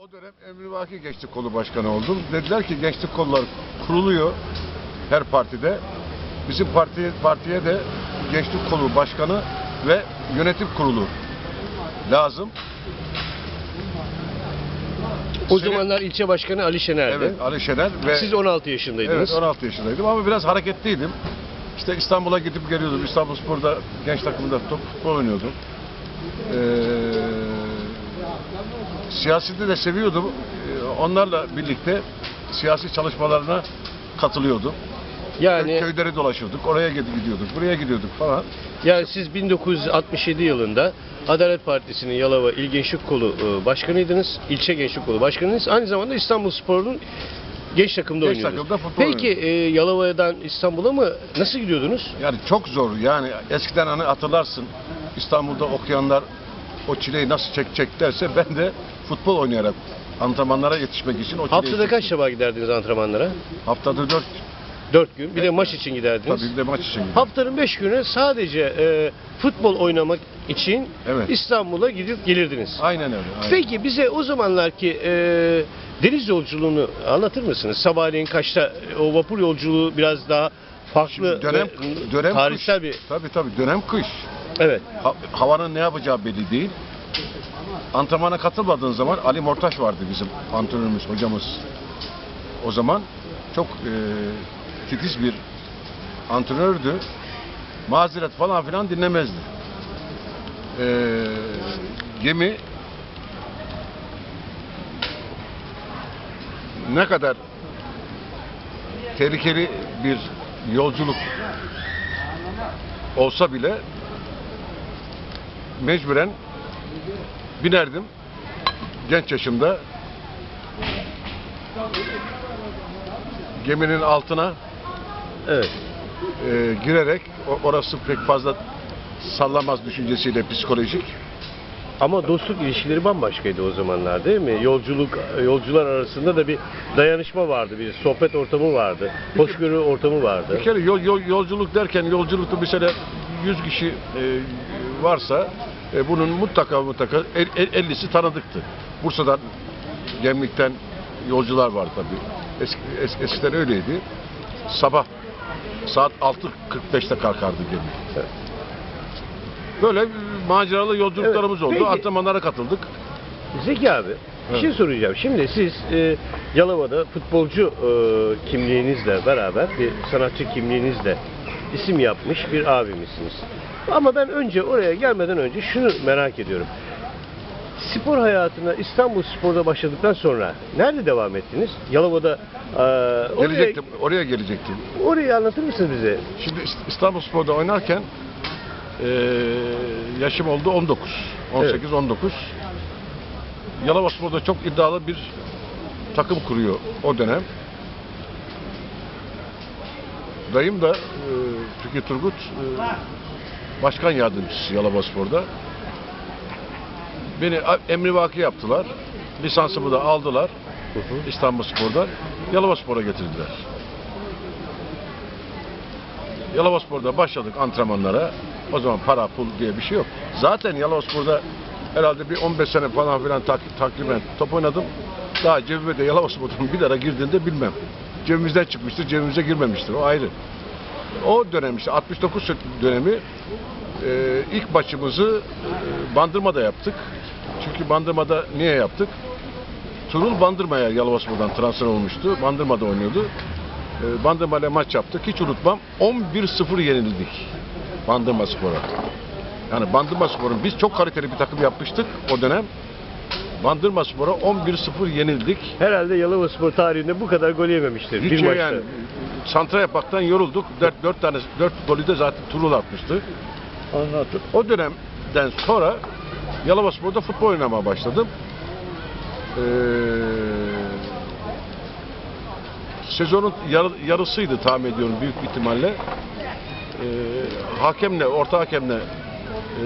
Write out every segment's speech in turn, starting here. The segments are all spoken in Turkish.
O dönem Emrivaki Gençlik Kolu Başkanı oldum. Dediler ki gençlik kolları kuruluyor her partide. Bizim partiye, partiye de gençlik kolu başkanı ve yönetim kurulu lazım. O Seni- zamanlar ilçe başkanı Ali Şener'di. Evet Ali Şener ve Siz 16 yaşındaydınız. evet, 16 yaşındaydım ama biraz hareketliydim. İşte İstanbul'a gidip geliyordum. İstanbul Spor'da genç takımında top futbol oynuyordum. Ee, siyaseti de seviyordum. Ee, onlarla birlikte siyasi çalışmalarına katılıyordum. Yani Köyleri dolaşıyorduk. Oraya gid- gidiyorduk. Buraya gidiyorduk falan. yani siz 1967 yılında Adalet Partisi'nin Yalova İl Gençlik Kolu e, başkanıydınız. İlçe Gençlik Kolu başkanıydınız. Aynı zamanda İstanbul Spor'un genç takımda Genç oynuyordunuz. takımda futbol Peki e, Yalova'dan İstanbul'a mı nasıl gidiyordunuz? Yani çok zor. Yani eskiden hani hatırlarsın İstanbul'da okuyanlar o çileyi nasıl çekeceklerse ben de futbol oynayarak antrenmanlara yetişmek için o çileyi Haftada kaç çektim. defa giderdiniz antrenmanlara? Haftada dört. 4 gün. Bir de maç için giderdiniz. Tabii bir de maç için. gidiyorum. Haftanın 5 günü sadece e, futbol oynamak için Evet. İstanbul'a gidip gelirdiniz. Aynen öyle. aynen. Peki bize o zamanlarki e, deniz yolculuğunu anlatır mısınız? Sabahleyin kaçta o vapur yolculuğu biraz daha farklı Şimdi dönem, ve dönem tarihsel kış. bir Tabii tabii dönem kış. Evet. Ha- havanın ne yapacağı belli değil. Antrenmana katılmadığın zaman Ali Mortaş vardı bizim antrenörümüz, hocamız. O zaman çok e, titiz bir antrenördü. Mazeret falan filan dinlemezdi. E, gemi ne kadar tehlikeli bir yolculuk olsa bile mecburen binerdim genç yaşımda geminin altına Evet. e, girerek orası pek fazla sallamaz düşüncesiyle psikolojik Ama dostluk ilişkileri bambaşkaydı o zamanlar değil mi? Yolculuk yolcular arasında da bir dayanışma vardı, bir sohbet ortamı vardı, hoşgörü ortamı vardı. bir kere yol, yol- yolculuk derken yolculukta mesela 100 kişi e, varsa e, bunun mutlaka mutlaka el- el- 50'si tanıdıktı. Bursa'dan Gemlik'ten yolcular var tabii. Eski, es- eskiden öyleydi. Sabah saat 6.45'te kalkardı gemi. Evet. Böyle maceralı yolculuklarımız Evet, oldu. Antrenmanlara katıldık. Zeki abi, bir şey soracağım. Şimdi siz e, Yalova'da futbolcu e, kimliğinizle beraber, bir sanatçı kimliğinizle isim yapmış bir abimizsiniz. Ama ben önce oraya gelmeden önce şunu merak ediyorum. Spor hayatına İstanbul Spor'da başladıktan sonra nerede devam ettiniz? Yalova'da e, oraya, Gelecektim, oraya gelecektim. orayı anlatır mısınız bize? Şimdi İst- İstanbul Spor'da oynarken eee, yaşım oldu 19. 18 19. Yalova Spor'da çok iddialı bir takım kuruyor o dönem. Dayım da eee Fikri Turgut eee, başkan yardımcısı Yalova Spor'da. Beni a- emrivaki yaptılar. Lisansımı da aldılar İstanbul Spor'dan. Yalova Spor'a getirdiler. Yalovaspor'da başladık antrenmanlara. O zaman para pul diye bir şey yok. Zaten Yalovaspor'da herhalde bir 15 sene falan filan tak, takriben top oynadım. Daha cebime de Yalovaspor'un bir lira girdiğinde bilmem. Cebimizden çıkmıştır, cebimize girmemiştir. O ayrı. O dönem işte 69 dönemi e, ilk maçımızı e, Bandırma'da yaptık. Çünkü Bandırma'da niye yaptık? Turul Bandırma'ya Yalovaspor'dan transfer olmuştu. Bandırma'da oynuyordu. E, Bandırma ile maç yaptık. Hiç unutmam. 11-0 yenildik. Bandırma Spor'a. Yani Bandırma Spor'un biz çok kaliteli bir takım yapmıştık o dönem. Bandırma Spor'a 11-0 yenildik. Herhalde Yalova Spor tarihinde bu kadar gol yememiştir Hiç bir maçta. yani santra yapmaktan yorulduk. 4, 4 tane 4 golü de zaten Turul atmıştı. Anlattım. O dönemden sonra Yalova Spor'da futbol oynamaya başladım. Ee, sezonun yar- yarısıydı tahmin ediyorum büyük ihtimalle. Ee, hakemle, orta hakemle e,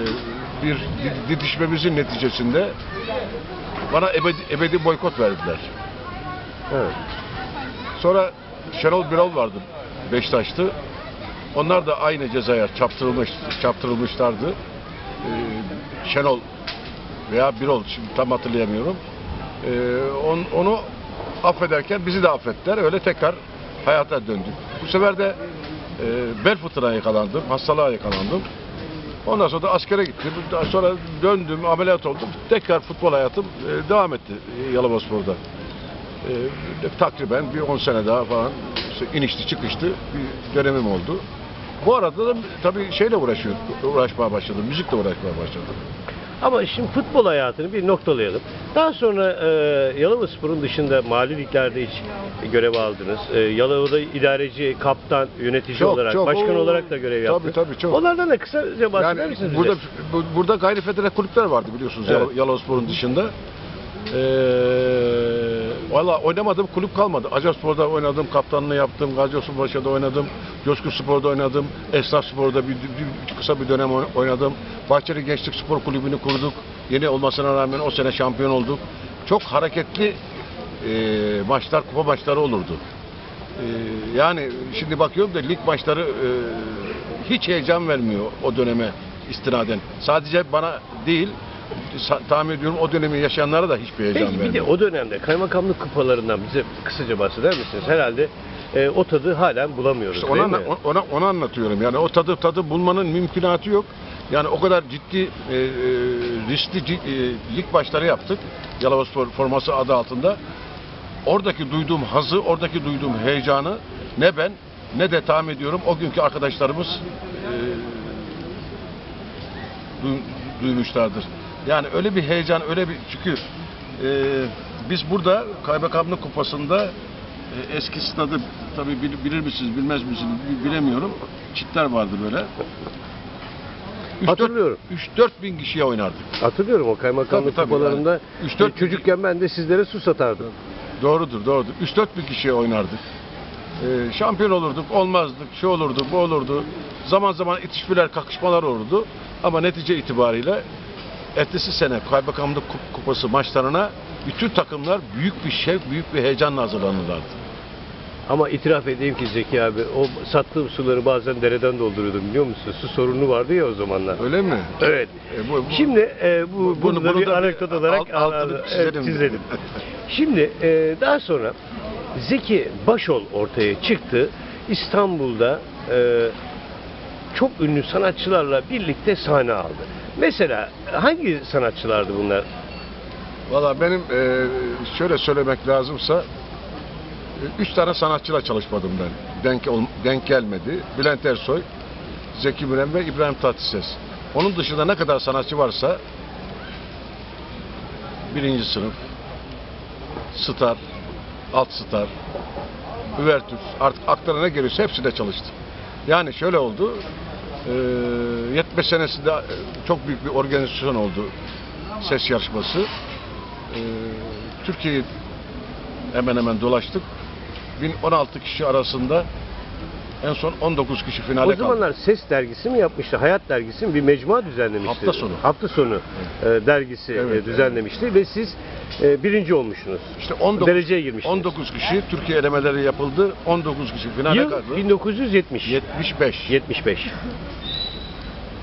bir di- didişmemizin neticesinde bana ebedi, ebedi boykot verdiler. Evet. Sonra Şenol Birol vardı Beşiktaş'tı. Onlar da aynı cezaya çarptırılmış, çarptırılmışlardı. Ee, Şenol veya Birol şimdi tam hatırlayamıyorum. Ee, on- onu affederken bizi de affettiler. Öyle tekrar hayata döndük. Bu sefer de e, bel fıtığına yakalandım, hastalığa yakalandım. Ondan sonra da askere gittim. Daha sonra döndüm, ameliyat oldum. Tekrar futbol hayatım e, devam etti e. E, takriben bir 10 sene daha falan işte inişli çıkışlı bir dönemim oldu. Bu arada da tabii şeyle uğraşıyor, uğraşmaya başladım, müzikle uğraşmaya başladım. Ama şimdi futbol hayatını bir noktalayalım. Daha sonra e, Yalova'spor'un dışında mali liglerde hiç görev aldınız. E, Yalova'da idareci, kaptan, yönetici Çok, olarak, çok. başkan Oo, olarak da görev tabii, yaptınız. tabii, çok. Onlardan da kısaca bahseder Yani misiniz burada bize? bu- burada gayri federe kulüpler vardı biliyorsunuz Evet. Yalo- Yalovaspor'un dışında. Ee, Valla oynamadığım kulüp kalmadı. Acaspor'da oynadım, kaptanlığı yaptım, Gaziospaşa'da oynadım, Coşkun Spor'da oynadım, Esnaf Spor'da bir, bir- kısa bir dönem oy- oynadım. Bahçeli Gençlik Spor Kulübü'nü kurduk. Yeni olmasına rağmen o sene şampiyon olduk. Çok hareketli e, maçlar, kupa maçları olurdu. Ee, yani şimdi bakıyorum da lig maçları e, hiç heyecan vermiyor o döneme istinaden. Sadece bana değil, tahmin ediyorum o dönemi yaşayanlara da hiçbir heyecan Peki bir de vermiyor. o dönemde kaymakamlık kupalarından bize kısaca bahseder misiniz? Herhalde e, o tadı halen bulamıyoruz İşte değil ona, mi? ona, onu anlatıyorum. Yani o tadı tadı bulmanın mümkünatı yok. Yani o kadar ciddi e, e, riskli e, lig maçları yaptık. Yalavaspor forması adı altında. Oradaki duyduğum hazı, oradaki duyduğum heyecanı ne ben ne de tahmin ediyorum o günkü arkadaşlarımız e, duy- duymuşlardır. Yani öyle bir heyecan, öyle bir çünkü e, biz burada Kaymakamlık Kupası'nda e, eski stadı tabii bil- bilir misiniz, bilmez misiniz bi- bilemiyorum. Çitler vardı böyle. Üç, Hatırlıyorum. 3-4 bin kişiye oynardık. Hatırlıyorum o kaymakamlık Tabii, tabii, kupalarında. yani. Üç, dört- e, çocukken ben de sizlere su satardım. Doğrudur, doğrudur. 3-4 bin kişiye oynardık. Ee, şampiyon olurduk, olmazdık, şu olurdu, bu olurdu. Zaman zaman itişmeler, kakışmalar olurdu. Ama netice itibariyle ertesi sene Kaymakamlık Kup- Kupası maçlarına bütün takımlar büyük bir şevk, büyük bir heyecanla hazırlanırlardı. Ama itiraf edeyim ki Zeki abi o sattığım suları bazen dereden dolduruyordum biliyor musun? Su sorunu vardı ya o zamanlar. Öyle mi? Evet. E, bu- bu- Şimdi e, bu Bu- bunu, bunu- bunu bir anekdot olarak alt- altını evet, çizelim. çizelim. Şimdi e, daha sonra Zeki Başol ortaya çıktı. İstanbul'da e, çok ünlü sanatçılarla birlikte sahne aldı. Mesela hangi sanatçılardı bunlar? Valla benim e, şöyle söylemek lazımsa e, üç tane sanatçıyla çalışmadım ben. Denk, denk gelmedi. Bülent Ersoy, Zeki Müren ve İbrahim Tatlıses. Onun dışında ne kadar sanatçı varsa birinci sınıf, star, alt star, üvertür, artık aklına ne geliyorsa hepsinde çalıştım. Yani şöyle oldu, e, 70 senesinde e, çok büyük bir organizasyon oldu ses yarışması. Ee, Türkiye'yi hemen hemen dolaştık. 1016 kişi arasında en son 19 kişi finale o kaldı. zamanlar Ses dergisi mi yapmıştı? Hayat dergisi mi? Bir mecmua düzenlemişti. Hafta sonu. Hafta sonu e, dergisi Evet, e, düzenlemişti ve siz e, birinci olmuşsunuz. İşte 19, Dereceye girmiştiniz. 19 kişi Türkiye elemeleri yapıldı. 19 kişi finale Yıl kaldı. 1970. 75. 75.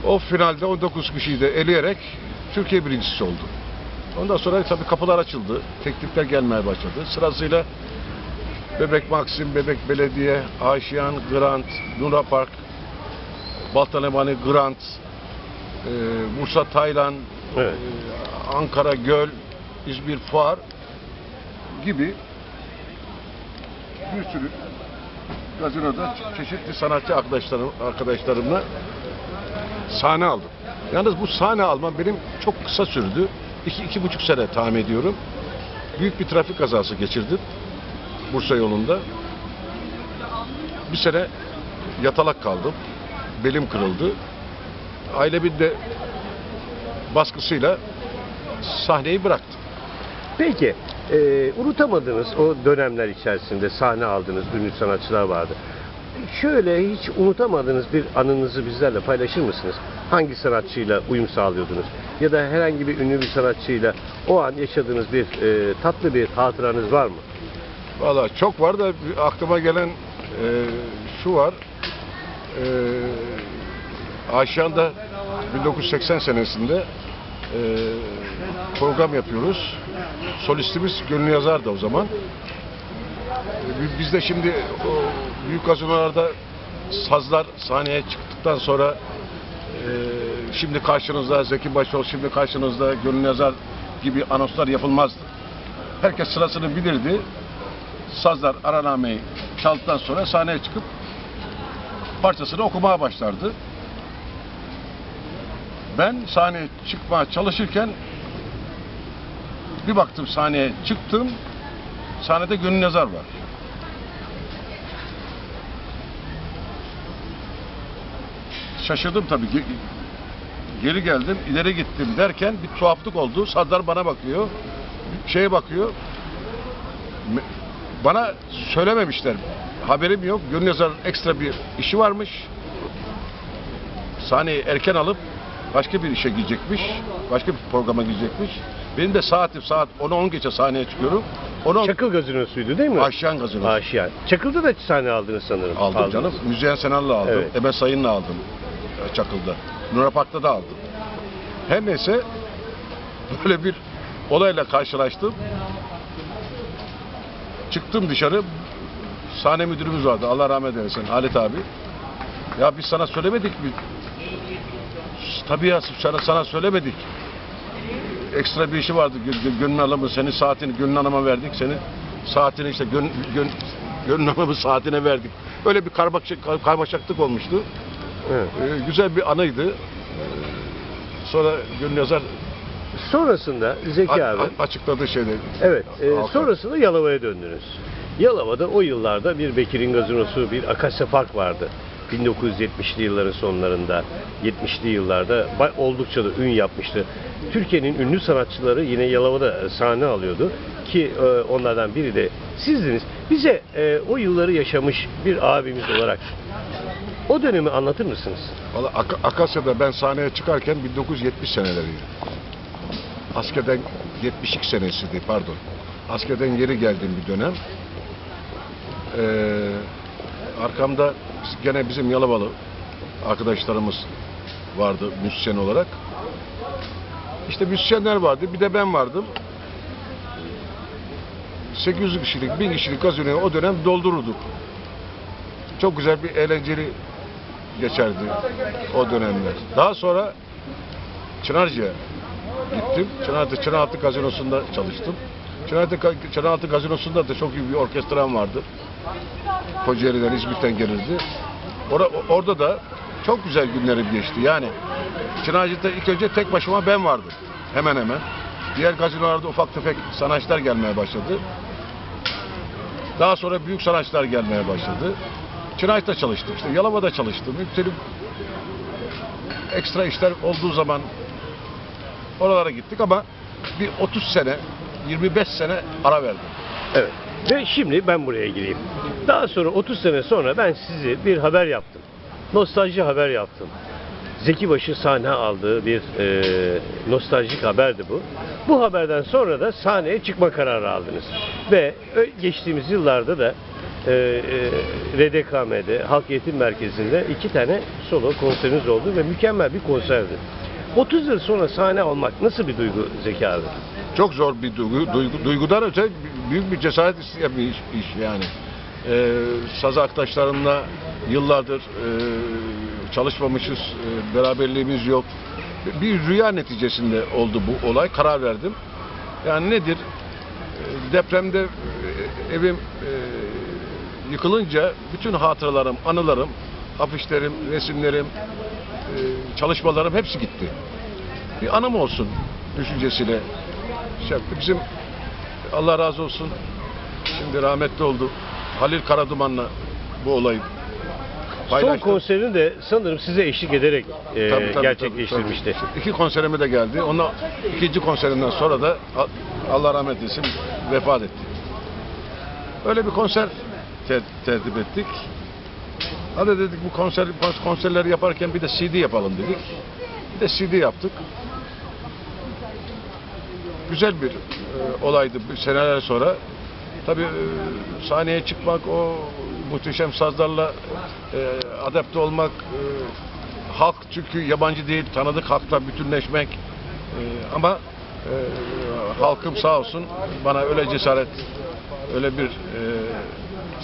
O finalde 19 kişiyi de eleyerek Türkiye birincisi oldu. Ondan sonra tabii kapılar açıldı. Teklifler gelmeye başladı. Sırasıyla Bebek Maxim, Bebek Belediye, Aşiyan, Grant, Luna Park, Baltanemani, Grant, e, Bursa Taylan, Evet. e, Ankara Göl, İzmir Fuar gibi bir sürü gazinoda çeşitli sanatçı arkadaşlarım, arkadaşlarımla sahne aldım. Yalnız bu sahne almam benim çok kısa sürdü. İki, iki buçuk sene tahmin ediyorum. Büyük bir trafik kazası geçirdim. Bursa yolunda. Bir sene yatalak kaldım. Belim kırıldı. Ailemin de baskısıyla sahneyi bıraktım. Peki, e, unutamadığınız o dönemler içerisinde sahne aldığınız ünlü sanatçılar vardı. Şöyle hiç unutamadığınız bir anınızı bizlerle paylaşır mısınız? Hangi sanatçıyla uyum sağlıyordunuz? Ya da herhangi bir ünlü bir sanatçıyla o an yaşadığınız bir e, tatlı bir hatıranız var mı? Valla çok var da aklıma gelen e, şu var. E, Aşiyan'da 1980 senesinde e, program yapıyoruz. Solistimiz Gönül Yazar da o zaman. Ee, Biz de şimdi o büyük gazinolarda sazlar sahneye çıktıktan sonra e, şimdi karşınızda Zeki Başol, şimdi karşınızda Gönül Yazar gibi anonslar yapılmazdı. Herkes sırasını bilirdi. Sazlar aranameyi çaldıktan sonra sahneye çıkıp parçasını okumaya başlardı. Ben sahneye çıkmaya çalışırken bir baktım sahneye çıktım. Sahnede Gönül Yazar var. Şaşırdım tabii. Ge- Geri geldim, ileri gittim derken bir tuhaflık oldu. Sardar bana bakıyor. Şeye bakıyor. Bana söylememişler. Haberim yok. Gönül Yazar'ın ekstra bir işi varmış. Sahneyi erken alıp başka bir işe gidecekmiş. Başka bir programa gidecekmiş. Benim de saatim saat 10'a 10 geçe sahneye çıkıyorum. 10'a 10 Çakıl gazinosuydu değil mi? Aşyan gazinosu. Aşiyan. Çakıl'da da sahne aldınız sanırım. Aldım Aldınız. canım. Müzeyyen Senar'la aldım. Evet. Emel Sayın'la aldım. e, Çakıl'da. Nura Park'ta da aldım. Her neyse böyle bir olayla karşılaştım. Çıktım dışarı. Sahne müdürümüz vardı. Allah rahmet eylesin. Halit abi. Ya biz sana söylemedik mi? Tabii ya sana, sana söylemedik. Ekstra bir işi vardı. Gö- gö- Gönül Hanım'ın senin saatini Gönül Hanım'a verdik. Senin saatini işte gön, gön, Gönül Hanım'ın saatine verdik. Öyle bir karmaşık, kar- karmaşıklık olmuştu. Evet. Ee, güzel bir anıydı. Ee, sonra Gönül Yazar Sonrasında Zeki a- abi. açıkladığı şeyde. Evet. e, Halka. sonrasında Yalova'ya döndünüz. Yalova'da o yıllarda bir Bekir'in gazinosu, bir Akasya Park vardı. 1970'li yılların sonlarında, 70'li yıllarda oldukça da ün yapmıştı. Türkiye'nin ünlü sanatçıları yine Yalova'da sahne alıyordu ki e, onlardan biri de sizdiniz. Bize e, o yılları yaşamış bir abimiz olarak o dönemi anlatır mısınız? Valla Ak- Akasya'da ben sahneye çıkarken 1970 seneleriydi. Askerden 72 senesiydi pardon. Askerden geri geldiğim bir dönem. Ee, arkamda gene bizim Yalovalı arkadaşlarımız vardı müzisyen olarak. İşte müzisyenler vardı. Bir de ben vardım. 800 kişilik, 1000 kişilik gazinoyu o dönem doldururduk. Çok güzel bir eğlenceli geçerdi o dönemler. Daha sonra Çınarcı'ya gittim. Çınarcı, Çınaraltı Gazinosu'nda çalıştım. Çınaraltı, Çınaraltı Gazinosu'nda da çok iyi bir orkestram vardı. Kocaeli'den, İzmit'ten gelirdi. Ora, orada da çok güzel günlerim geçti. Yani Çınarcı'da ilk önce tek başıma ben vardım. Hemen hemen. Diğer gazinolarda ufak tefek sanatçılar gelmeye başladı. Daha sonra büyük sanatçılar gelmeye başladı. Çınarcı'da çalıştım. İşte Yalova'da çalıştım. Müptelim ekstra işler olduğu zaman oralara gittik ama bir 30 sene, 25 sene ara verdim. Evet. Ve şimdi ben buraya gireyim. Daha sonra 30 sene sonra ben sizi bir haber yaptım. Nostalji haber yaptım. Zeki Baş'ın sahne aldığı bir e, nostaljik haberdi bu. Bu haberden sonra da sahneye çıkma kararı aldınız. Ve geçtiğimiz yıllarda da e, e, RDKM'de, Halk Eğitim Merkezi'nde iki tane solo konseriniz oldu ve mükemmel bir konserdi. 30 yıl sonra sahne almak nasıl bir duygu Zeki abi? Çok zor bir duygu, duygu duygudan öte büyük bir cesaret isteyen bir iş, iş yani. Ee, saz arkadaşlarımla yıllardır e, çalışmamışız, e, beraberliğimiz yok. Bir rüya neticesinde oldu bu olay, karar verdim. Yani nedir? E, Depremde e, evim e, yıkılınca bütün hatıralarım, anılarım, afişlerim, resimlerim, e, çalışmalarım hepsi gitti. Bir anım olsun düşüncesiyle şey yaptı. Bizim Allah razı olsun şimdi rahmetli oldu. Halil Karaduman'la bu olayı Son konserini de sanırım size eşlik ederek e, Tabii, tabii, gerçekleştirmişti. tabii. İki konserime de geldi. Ondan ikinci konserinden sonra da A- Allah rahmet eylesin vefat etti. Öyle bir konser te- tertip ettik. Hadi dedik bu konser konserleri yaparken bir de CD yapalım dedik. Bir de CD yaptık. Güzel bir e, olaydı seneler sonra. Tabii e, sahneye çıkmak, o muhteşem sazlarla e, adapte olmak, e, halk çünkü yabancı değil, tanıdık halkla bütünleşmek. E, ama e, halkım sağ olsun bana öyle cesaret, öyle bir e,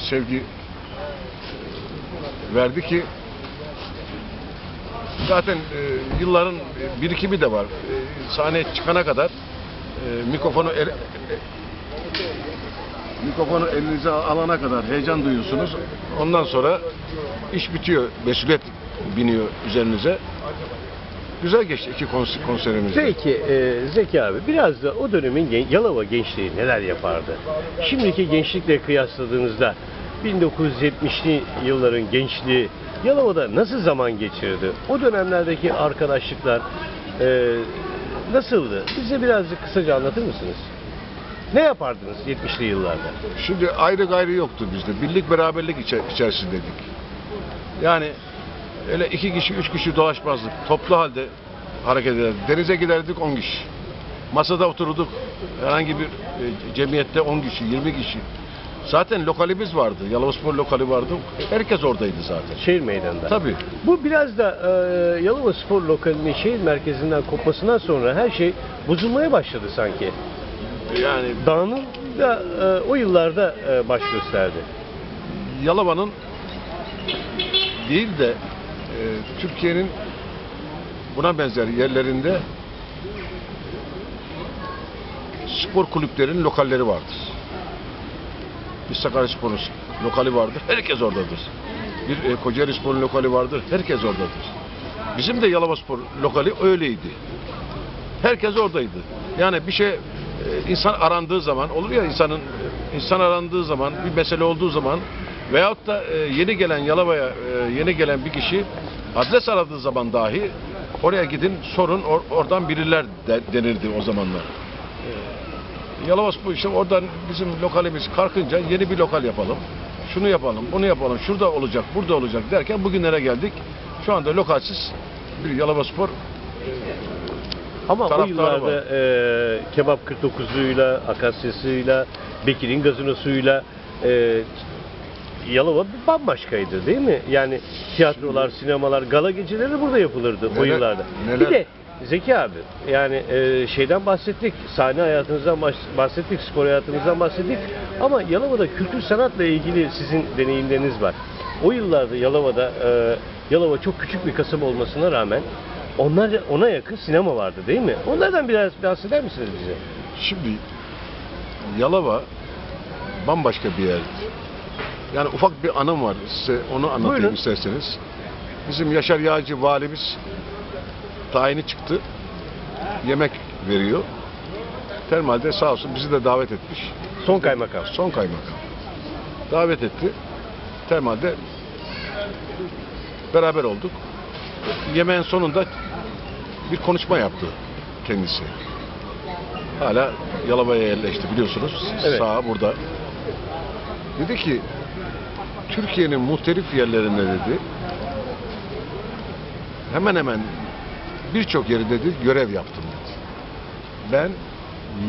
sevgi verdi ki zaten e, yılların birikimi de var. E, sahneye çıkana kadar e, mikrofonu el, mikrofonu elinize alana kadar heyecan duyuyorsunuz. Ondan sonra iş bitiyor. Mesuliyet biniyor üzerinize. Güzel geçti iki kons- konserimiz. Peki e, Zeki abi biraz da o dönemin gen- Yalova gençliği neler yapardı? Şimdiki gençlikle kıyasladığınızda 1970'li yılların gençliği Yalova'da nasıl zaman geçirdi? O dönemlerdeki arkadaşlıklar e, nasıldı? Bize birazcık kısaca anlatır mısınız? Ne yapardınız 70'li yıllarda? Şimdi ayrı gayrı yoktu bizde. Birlik beraberlik içe- içerisindeydik. Yani öyle iki kişi, üç kişi dolaşmazdık. Toplu halde hareket ederdik. Denize giderdik 10 kişi. Masada otururduk. Herhangi bir e, cemiyette 10 kişi, 20 kişi. Zaten lokalimiz vardı. Yalovaspor lokali vardı. Herkes oradaydı zaten. Şehir meydanında. Tabii. Bu biraz da e, Yalova Spor lokalinin şehir merkezinden kopmasından sonra her şey bozulmaya başladı sanki. Yani Dağının da e, o yıllarda e, baş gösterdi. Yalova'nın değil de e, Türkiye'nin buna benzer yerlerinde spor kulüplerinin lokalleri vardır. Bir Sakaryaspor'un lokali vardır. Herkes oradadır. Bir e, Kocaeli Spor'un lokali vardır. Herkes oradadır. Bizim de Yalova Spor lokali öyleydi. Herkes oradaydı. Yani bir şey e, insan arandığı zaman olur ya insanın insan arandığı zaman bir mesele olduğu zaman veyahut da e, yeni gelen Yalova'ya e, yeni gelen bir kişi adres aradığı zaman dahi oraya gidin sorun or- oradan biriler de- denirdi o zamanlar. E, Yalova Spor işte oradan bizim lokalimiz kalkınca yeni bir lokal yapalım. Şunu yapalım, bunu yapalım, şurada olacak, burada olacak derken bugünlere geldik. Şu anda lokalsiz bir Yalova Spor Ama o yıllarda e, Kebap 49'uyla, Akasya'sıyla, Bekir'in gazinosuyla e, Yalova bambaşkaydı değil mi? Yani tiyatrolar, sinemalar, gala geceleri burada yapılırdı o Neler- yıllarda. neler- Bir de Zeki abi yani e, şeyden bahsettik, sahne hayatınızdan bahsettik, spor hayatınızdan bahsettik ama Yalova'da kültür sanatla ilgili sizin deneyimleriniz var. O yıllarda Yalova'da e, Yalova çok küçük bir kasaba olmasına rağmen onlar ona yakın sinema vardı değil mi? Onlardan biraz bahseder misiniz bize? Şimdi Yalova bambaşka bir yer. Yani ufak bir anım var size onu anlatayım Buyurun. isterseniz. Bizim Yaşar Yağcı valimiz tayini çıktı. Yemek veriyor. Termalde sağ olsun bizi de davet etmiş. Son kaymakam. Son kaymakam. Davet etti. Termalde beraber olduk. Yemeğin sonunda bir konuşma yaptı kendisi. Hala Yalova'ya yerleşti biliyorsunuz. Evet. Sağ burada. Dedi ki Türkiye'nin muhtelif yerlerinde dedi hemen hemen birçok yeri dedi görev yaptım dedi. Ben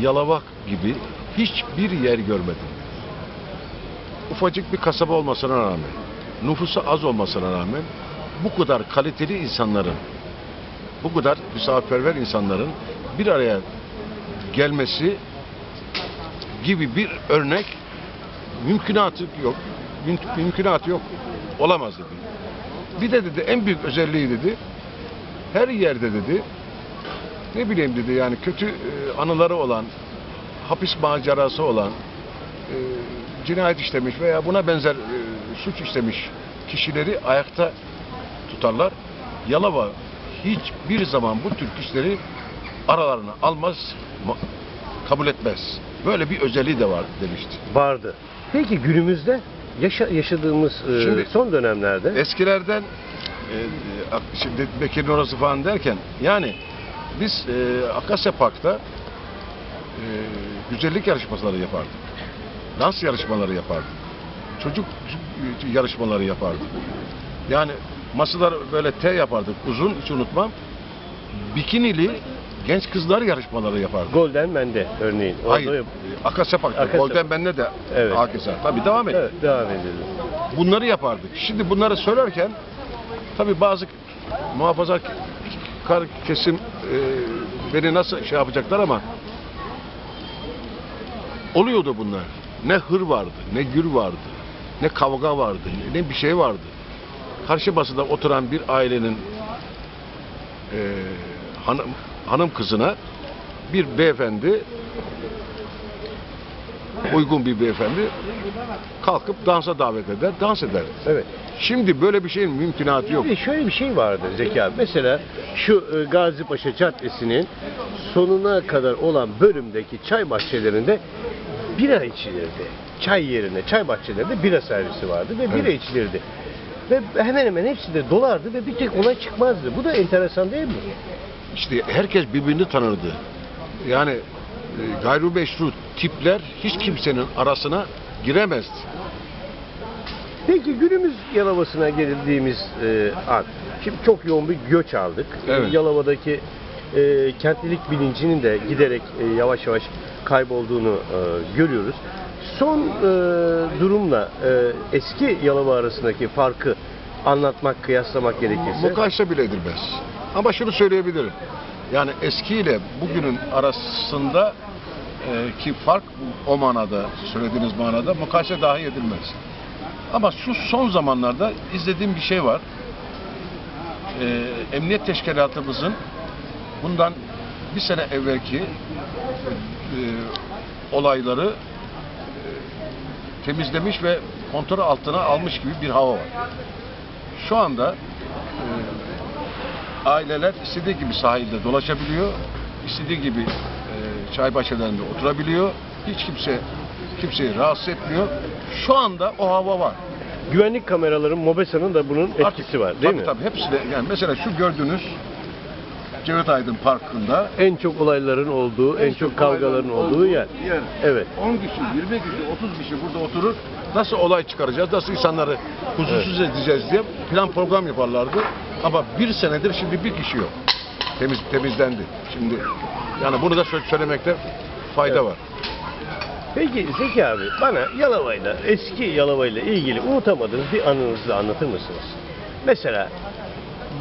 Yalova gibi hiçbir yer görmedim. Ufacık bir kasaba olmasına rağmen, nüfusu az olmasına rağmen bu kadar kaliteli insanların, bu kadar misafirperver insanların bir araya gelmesi gibi bir örnek mümkünatı yok. Müm- Mümkünatı yok. Olamaz dedi. Bir de dedi en büyük özelliği dedi her yerde dedi ne bileyim dedi yani kötü e, anıları olan hapis macerası olan e, cinayet işlemiş veya buna benzer e, suç işlemiş kişileri ayakta tutarlar. Yalova hiçbir zaman bu tür kişileri aralarına almaz, ma- kabul etmez. Böyle bir özelliği de var demişti. Vardı. Peki günümüzde yaşa- yaşadığımız e, Şimdi- son dönemlerde Eskilerden şimdi Bekir'in orası falan derken yani biz e, Akasya Park'ta e, güzellik yarışmaları yapardık. Dans yarışmaları yapardık. Çocuk e, yarışmaları yapardık. Yani masalar böyle T yapardık uzun hiç unutmam. Bikinili genç kızlar yarışmaları yapardık. Golden Mende örneğin. Orada Hayır. yap- Akasya Park'ta. Akasya Golden Ben'de de Evet. Akasya. Tabii devam et. Evet, devam edelim. Bunları yapardık. Şimdi bunları söylerken tabi bazı muhafazakar kesim e, beni nasıl şey yapacaklar ama oluyordu bunlar. Ne hır vardı, ne gür vardı, ne kavga vardı, ne bir şey vardı. Karşı masada oturan bir ailenin eee, hanım, hanım kızına bir beyefendi uygun bir beyefendi kalkıp dansa davet eder, dans eder. Evet. Şimdi böyle bir şeyin mümkünatı yok. Bir de şöyle bir şey vardı Zeki abi. Mesela şu e, Gazi Paşa Caddesi'nin sonuna kadar olan bölümdeki çay bahçelerinde bira içilirdi. Çay yerine, çay bahçelerinde bira servisi vardı ve bira Evet. içilirdi. Ve hemen hemen hepsi de dolardı ve bir tek olay çıkmazdı. Bu da enteresan değil mi? İşte herkes birbirini tanırdı. Yani e, gayrimeşru tipler hiç kimsenin arasına giremezdi. Peki günümüz Yalova'sına geldiğimiz e, an, şimdi çok yoğun bir göç aldık. Evet. Yalova'daki e, kentlilik bilincinin de giderek e, yavaş yavaş kaybolduğunu e, görüyoruz. Son e, durumla e, eski Yalova arasındaki farkı anlatmak, kıyaslamak gerekirse. Mukayese bile edilmez. Ama şunu söyleyebilirim. Yani eskiyle bugünün arasında e, ki fark o manada, söylediğiniz manada mukayese dahi edilmez. Ama şu son zamanlarda izlediğim bir şey var. E, emniyet teşkilatımızın bundan bir sene evvelki e, olayları e, temizlemiş ve kontrol altına almış gibi bir hava var. Şu anda e, aileler istediği gibi sahilde dolaşabiliyor, istediği gibi çay bahçelerinde oturabiliyor. Hiç kimse kimseyi rahatsız etmiyor. Şu anda o hava var. Güvenlik kameraların, MOBESA'nın da bunun etkisi Artık- var değil tabii, mi? Tabii hepsi de yani mesela şu gördüğünüz Cevdet Aydın Parkı'nda En çok olayların olduğu, en, çok kavgaların olduğu yer. yer. Evet. 10 kişi, 20 kişi, 30 kişi burada oturur. Nasıl olay çıkaracağız, nasıl insanları huzursuz edeceğiz diye plan program yaparlardı. Ama bir senedir şimdi bir kişi yok. Temiz, temizlendi. Şimdi yani bunu da sö- söylemekte fayda Evet. var. Peki Zeki abi bana Yalova'yla, eski Yalova'yla ilgili unutamadığınız bir anınızı anlatır mısınız? Mesela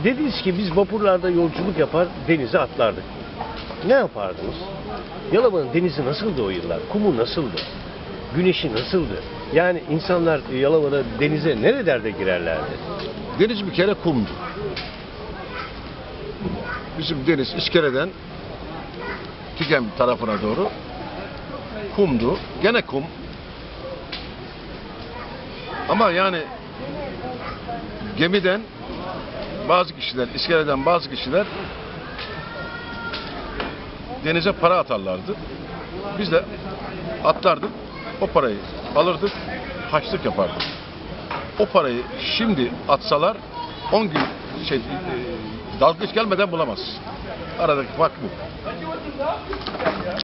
dediniz ki biz vapurlarda yolculuk yapar denize atlardık. Ne yapardınız? Yalova'nın denizi nasıldı o yıllar? Kumu nasıldı? Güneşi nasıldı? Yani insanlar Yalova'da denize nerelerde girerlerdi? Deniz bir kere kumdu. Bizim deniz iskeleden Tikem tarafına doğru kumdu. Gene kum. Ama yani gemiden bazı kişiler, iskeleden bazı kişiler denize para atarlardı. Biz de atlardık. O parayı alırdık. Haçlık yapardık. O parayı şimdi atsalar 10 gün şey e, dalgıç gelmeden bulamaz. Aradaki fark bu. Ne yapıyorsun sen ya?